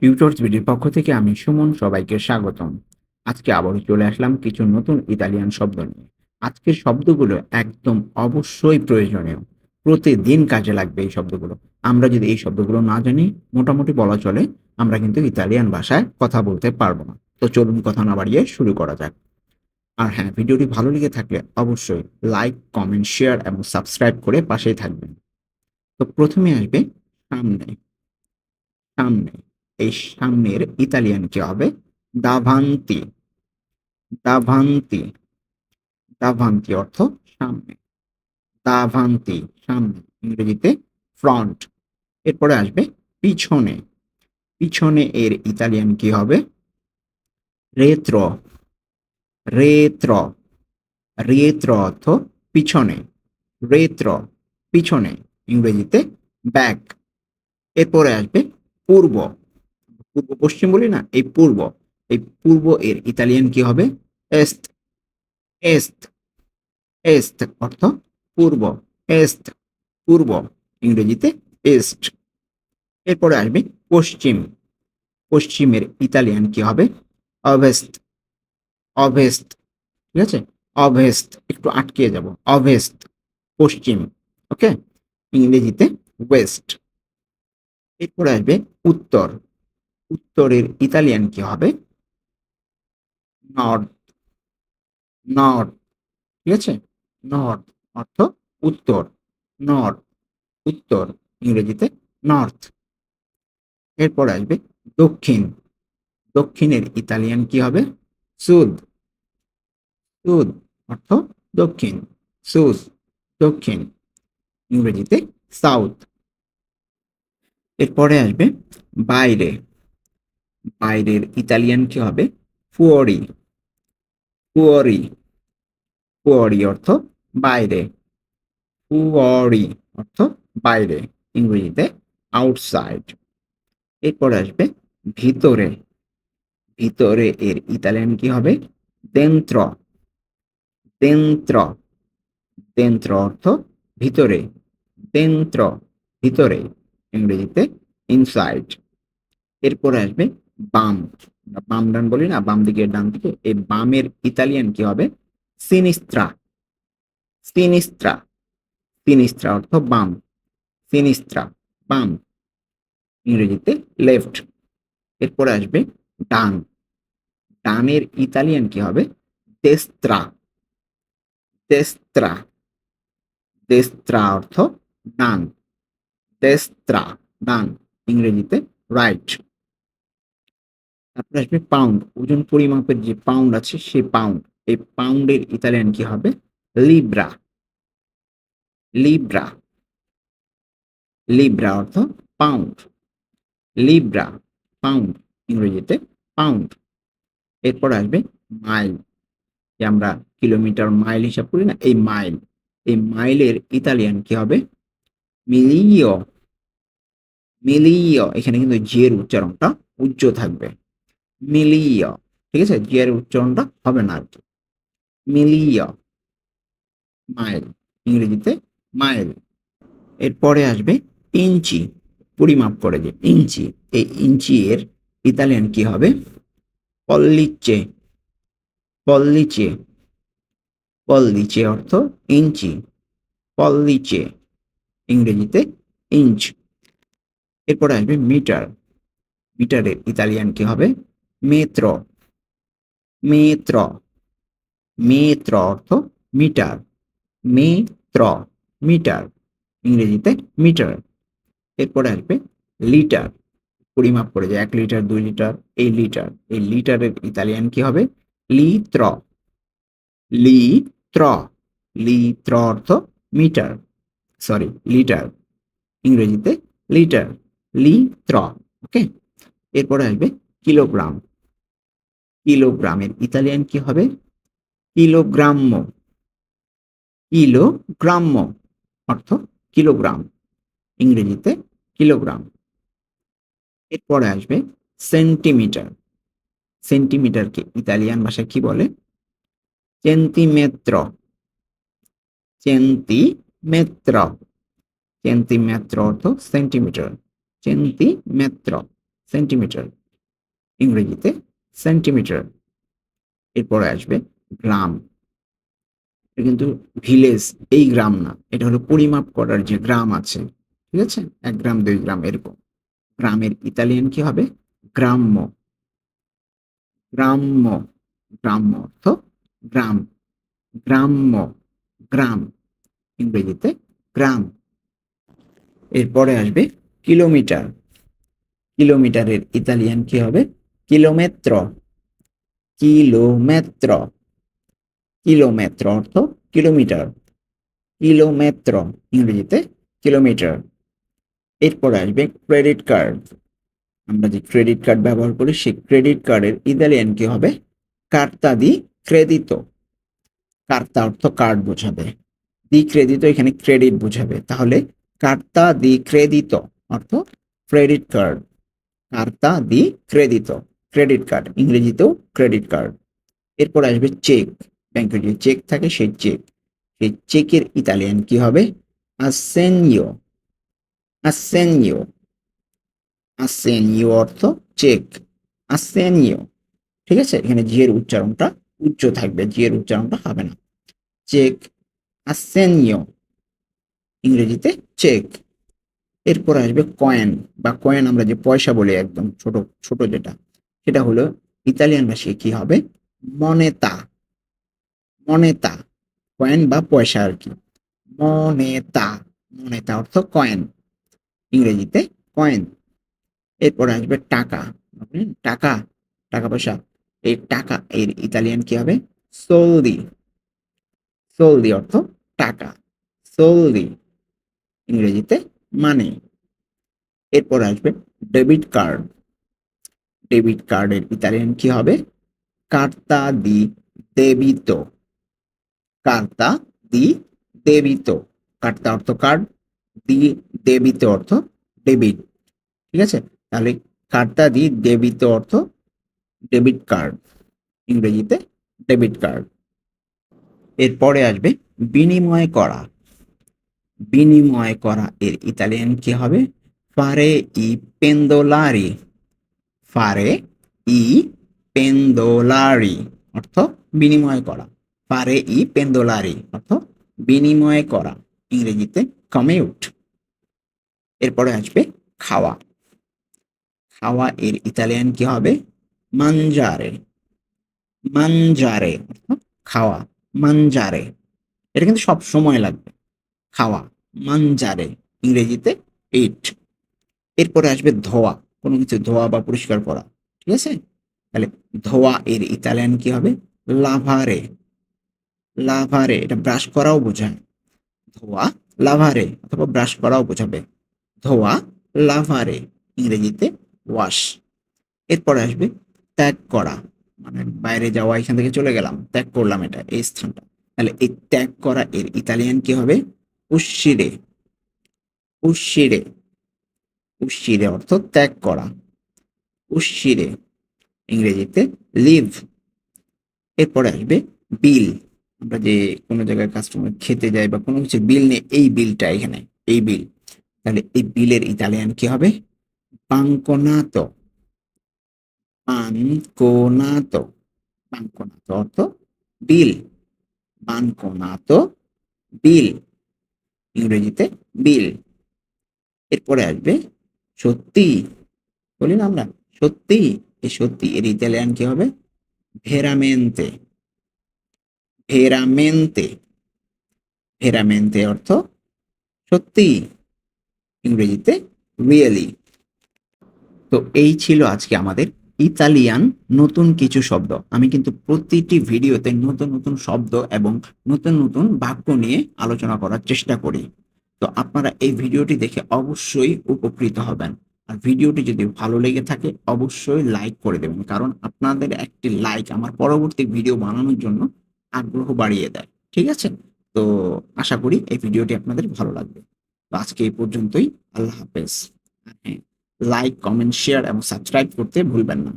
Tutors ভিডিওর পক্ষ থেকে আমি সুমন সবাইকে স্বাগতম। আজকে আবারও চলে আসলাম কিছু নতুন ইতালিয়ান শব্দ নিয়ে। আজকের শব্দগুলো একদম অবশ্যই প্রয়োজনীয়। প্রতিদিন কাজে লাগবে এই শব্দগুলো। আমরা যদি এই শব্দগুলো না জানি, মোটামুটি বলা চলে, আমরা কিন্তু ইতালিয়ান ভাষায় কথা বলতে পারব না। তো চলুন কথা না বাড়িয়ে শুরু করা যাক। আর হ্যাঁ ভিডিওটি ভালো লেগে থাকলে অবশ্যই লাইক, কমেন্ট, শেয়ার এবং সাবস্ক্রাইব করে পাশেই থাকবেন। তো প্রথমে আসবে সামনে। সামনে। এই সামনের ইতালিয়ান কি হবে? দাভান্তি। দাভান্তি। দাভান্তি অর্থ সামনে। দাভান্তি, সামনে। ইংরেজিতে ফ্রন্ট এরপরে আসবে পিছনে। পিছনে এর ইতালিয়ান কি হবে? রেত্র। রেত্র। রেত্র অর্থ পিছনে। রেত্র, পিছনে। ইংরেজিতে ব্যাক এরপরে আসবে পূর্ব। পূর্ব পশ্চিম বলি না, এই পূর্ব এই পূর্ব এর ইতালিয়ান কি হবে? এস্ত এস্ত এস্ত অর্থ পূর্ব এস্ত পূর্ব, ইংরেজিতে এস্ট এরপরে আসবে পশ্চিম, পশ্চিমের ইতালিয়ান কি হবে? অভেস্ত অভেস্ত ঠিক আছে? অভেস্ত একটু আটকে যাব অভেস্ত পশ্চিম ওকে ইংরেজিতে ওয়েস্ট এরপরে আসবে উত্তর উত্তরের ইতালিয়ান কি হবে? নর্থ নর্থ ঠিক আছে? নর্থ অর্থ উত্তর। নর্থ উত্তর ইংরেজিতে নর্থ। এরপর আসবে দক্ষিণ। দক্ষিণের ইতালিয়ান কি হবে? সুদ। সুদ অর্থ দক্ষিণ। সুদ দক্ষিণ। ইংরেজিতে সাউথ। এরপরে আসবে বাইরে। বাইরের ইতালিয়ান কি হবে? ফুয়রি ফুয়রি ফুয়রি অর্থ বাইরে। ফুয়রি অর্থ বাইরে, ইংরেজিতে আউটসাইড এরপর আসবে ভিতরে। ভিতরে এর ইতালিয়ান কি হবে? দেন্ত্র দেন্ত্র দেন্ত্র অর্থ ভিতরে। দেন্ত্র ভিতরে, ইংরেজিতে ইনসাইড এরপর আসবে বাম বাম ডান বলি না, বাম দিকে ডান দিকে, এই বামের ইতালিয়ান কি হবে? সিনিস্ত্রা। সিনিস্ত্রা। সিনিস্ত্রা অর্থ বাম। সিনিস্ত্রা, বাম। ইংরেজিতে লেফট। এরপরে আসবে ডান। ডানের ইতালিয়ান কি হবে? দেস্ত্রা। দেস্ত্রা। দেস্ত্রা অর্থ ডান। দেস্ত্রা, ডান। ইংরেজিতে রাইট। তারপরে আসবে পাউন্ড ওজন পরিমাপের যে পাউন্ড আছে সেই পাউন্ড এই পাউন্ডের ইতালিয়ান কি হবে? লিব্রা লিব্রা লিব্রা অর্থ পাউন্ড লিব্রা পাউন্ড ইংরেজিতে পাউন্ড এরপর আসবে মাইল যে আমরা কিলোমিটার মাইল হিসাব করি না, এই মাইল এই মাইলের ইতালিয়ান কি হবে? মিলিও মিলিও এখানে কিন্তু জিয়ের উচ্চারণটা উচ্চ থাকবে। মিলিও ঠিক আছে? জিয়ের উচ্চারণটা হবে না আর কি মিলিও মাইল। ইংরেজিতে মাইল। এরপরে আসবে ইঞ্চি। পরিমাপ করে যে ইঞ্চি। এই ইঞ্চি এর ইতালিয়ান কি হবে? পল্লিচে। পল্লিচে। পল্লিচে অর্থ ইঞ্চি। পল্লিচে। ইংরেজিতে ইঞ্চ। এরপরে আসবে মিটার। মিটারের ইতালিয়ান কি হবে? মেত্র। মেত্র। মেত্র অর্থ মিটার। মেত্র। মিটার। ইংরেজিতে মিটার। এরপরে আসবে লিটার। পরিমাপ করে যে এক লিটার, দুই লিটার, এই লিটার। এই লিটারের ইতালিয়ান কি হবে? লিত্র। লিত্র। লিত্র অর্থ মিটার। Sorry, litre. ইংরেজিতে লিটার। লিত্র। ওকে? এরপরে আসবে কিলোগ্রাম। কিলোগ্রামের ইতালিয়ান কি হবে? কিলোগ্রাম্য কিলোগ্রাম্য অর্থ কিলোগ্রাম, ইংরেজিতে কিলোগ্রাম। এরপরে আসবে সেন্টিমিটার। সেন্টিমিটারকে ইতালিয়ান ভাষায় কি বলে? চেন্টিমেত্র চেন্টিমেত্র চেন্টিমেত্র অর্থ সেন্টিমিটার। চেন্টিমেত্র সেন্টিমিটার। ইংরেজিতে সেন্টিমিটার এরপরে আসবে গ্রাম। এটা কিন্তু ভিলেজ এই গ্রাম না, এটা হলো পরিমাপ করার যে গ্রাম আছে, ঠিক আছে? এক গ্রাম, দুই গ্রাম, এরকম। গ্রামের ইতালিয়ান কি হবে? গ্রাম্য। গ্রাম্য। গ্রাম্য অর্থ গ্রাম। গ্রাম্য। গ্রাম। ইংরেজিতে গ্রাম। এরপরে আসবে কিলোমিটার। কিলোমিটারের ইতালিয়ান কি হবে? কিলোমেত্র কিলোমেত্র কিলোমেত্র অর্থ কিলোমিটার কিলোমেত্র ইংরেজিতে কিলোমিটার এরপরে আসবে ক্রেডিট কার্ড আমরা যে ক্রেডিট কার্ড ব্যবহার করি, সেই ক্রেডিট কার্ডের ইতালিয়ান কি হবে? কার্তা দি ক্রেডিতো কার্তা অর্থ কার্ড বোঝাবে। দি ক্রেডিতো এখানে ক্রেডিট বোঝাবে। তাহলে কার্তা দি ক্রেডিত অর্থ ক্রেডিট কার্ড কার্তা দি ক্রেডিত ক্রেডিট কার্ড, ইংরেজিতেও ক্রেডিট কার্ড। এরপর আসবে চেক ব্যাংকের যে চেক থাকে সেই চেক। সেই চেকের ইতালিয়ান কি হবে? আসেনিও আসেনিও আসেনিও অর্থ চেক। আসেনিও ঠিক আছে? এখানে জি এর উচ্চারণটা উচ্চ থাকবে। জি এর উচ্চারণটা হবে না। চেক। আসেনিও ইংরেজিতে চেক। এরপর আসবে কয়েন। বা কয়েন আমরা যে পয়সা বলি একদম ছোট ছোট যেটা। সেটা হলো ইতালিয়ান ভাষায় কি হবে? মনেতা। মনেতা কয়েন বা পয়সা আর কি। মনেতা। মনেতা অর্থ কয়েন ইংরেজিতে কয়েন এরপর আসবে টাকা। টাকা টাকা পয়সা। এই টাকা, এর ইতালিয়ান কি হবে? সোলদি সোলদি অর্থ টাকা। সোলদি ইংরেজিতে মানে এরপর আসবে ডেবিট কার্ড ডেবিট কার্ডের ইতালিয়ান কি হবে? কার্তা দি দেবিতো কার্তা দি দেবিতো কার্তা অর্থ কার্ড দি দেবিত অর্থ ডেবিট ঠিক আছে? তাহলে কার্তা দি দেবিত অর্থ ডেবিট কার্ড ইংরেজিতে ডেবিট কার্ড এরপরে আসবে বিনিময় করা। বিনিময় করা এর ইতালিয়ান কি হবে? ফারে ই পেন্দোলারি ফারে ই পেন্দোলারি অর্থ বিনিময় করা। ফারে ই পেন্দোলারি অর্থ বিনিময় করা। ইংরেজিতে কমিউট এরপরে আসবে খাওয়া। খাওয়া এর ইতালিয়ান কি হবে? মানজারে মানজারে খাওয়া। মানজারে এটা কিন্তু সব সময় লাগবে। খাওয়া। মানজারে ইংরেজিতে ইট এরপরে আসবে ধোয়া। কোনো কিছু ধোয়া বা পরিষ্কার করা, ঠিক আছে? তাহলে ধোয়া এর ইতালিয়ান কি হবে? লাভারে লাভারে এটা ব্রাশ করাও বোঝায়। ধোয়া লাভারে অথবা ব্রাশ করাও বোঝাবে। ধোয়া লাভারে ইংরেজিতে ওয়াশ এরপরে আসবে ত্যাগ করা। মানে বাইরে যাওয়া, এখান থেকে চলে গেলাম, ত্যাগ করলাম এটা, এই স্থানটা। তাহলে এই ত্যাগ করা এর ইতালিয়ান কি হবে? উশিরে উশিরে উশিরে অর্থ ত্যাগ করা। উশিরে, ইংরেজিতে লিভ এরপরে আসবে বিল আমরা যে কোনো জায়গায় কাস্টমার খেতে যাই বা কোনো কিছু বিল নেই এই বিলটা এখানে, এই বিল তাহলে এই বিলের ইতালিয়ান কি হবে? পাঙ্কনাতো। পানকোনাতো পাঙ্কনাতো অর্থ বিল পানকোনাতো বিল ইংরেজিতে বিল এরপরে আসবে সত্যি? বলি না আমরা, সত্যি? এই সত্যি, এর ইতালিয়ান কি হবে? ভেরামেন্তে। ভেরামেন্তে। ভেরামেন্তে অর্থ সত্যি, ইংরেজিতে রিয়েলি তো এই ছিল আজকে আমাদের ইতালিয়ান নতুন কিছু শব্দ। আমি কিন্তু প্রতিটি ভিডিওতে নতুন নতুন শব্দ এবং নতুন নতুন বাক্য নিয়ে আলোচনা করার চেষ্টা করি। তো আপনারা এই ভিডিওটি দেখে অবশ্যই উপকৃত হবেন। আর ভিডিওটি যদি ভালো লেগে থাকে, অবশ্যই লাইক করে দেবেন, কারণ আপনাদের একটি লাইক আমার পরবর্তী ভিডিও বানানোর জন্য আগ্রহ বাড়িয়ে দেয়, ঠিক আছে? তো আশা করি এই ভিডিওটি আপনাদের ভালো লাগবে। তো আজকে এই পর্যন্তই, আল্লাহ হাফেজ। হ্যাঁ লাইক, কমেন্ট, শেয়ার এবং সাবস্ক্রাইব করতে ভুলবেন না।